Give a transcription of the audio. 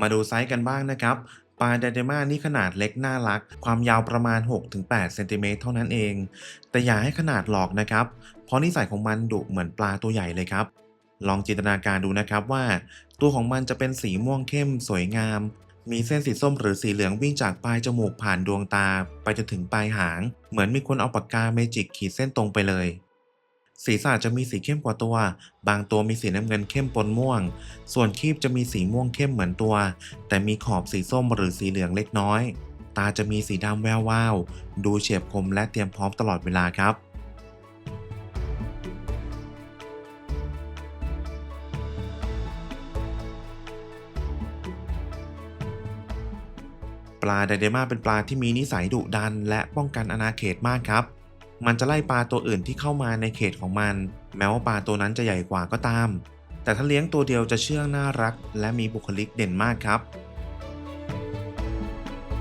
มาดูไซส์กันบ้างนะครับปลาไดเดมานี่ขนาดเล็กน่ารัก ความยาวประมาณ 6-8เซนติเมตรเท่านั้นเอง แต่อย่าให้ขนาดหลอกนะครับ เพราะนิสัยของมันดุเหมือนปลาตัวใหญ่เลยครับ ลองจินตนาการดูนะครับว่า ตัวของมันจะเป็นสีม่วงเข้มสวยงาม มีเส้นสีส้มหรือสีเหลืองวิ่งจากปลายจมูกผ่านดวงตา ไปจนถึงปลายหาง เหมือนมีคนเอาปากกาเมจิกขีดเส้นตรงไปเลย ศีรษะจะมีสีเข้มกว่าตัว บางตัวมีสีน้ำเงินเข้มปนม่วง ส่วนคีบจะมีสีม่วงเข้มเหมือนตัว แต่มีขอบสีส้มหรือสีเหลืองเล็กน้อย ตาจะมีสีดำแวววาว ดูเฉียบคมและเตรียมพร้อมตลอดเวลาครับปลาไดเดมาเป็นปลาที่มีนิสัยดุดันและป้องกันอาณาเขตมากครับ มันจะไล่ปลาตัวอื่นที่เข้ามาในเขตของมัน แม้ว่าปลาตัวนั้นจะใหญ่กว่าก็ตาม แต่ถ้าเลี้ยงตัวเดียวจะเชื่องน่ารัก และมีบุคลิกเด่นมากครับ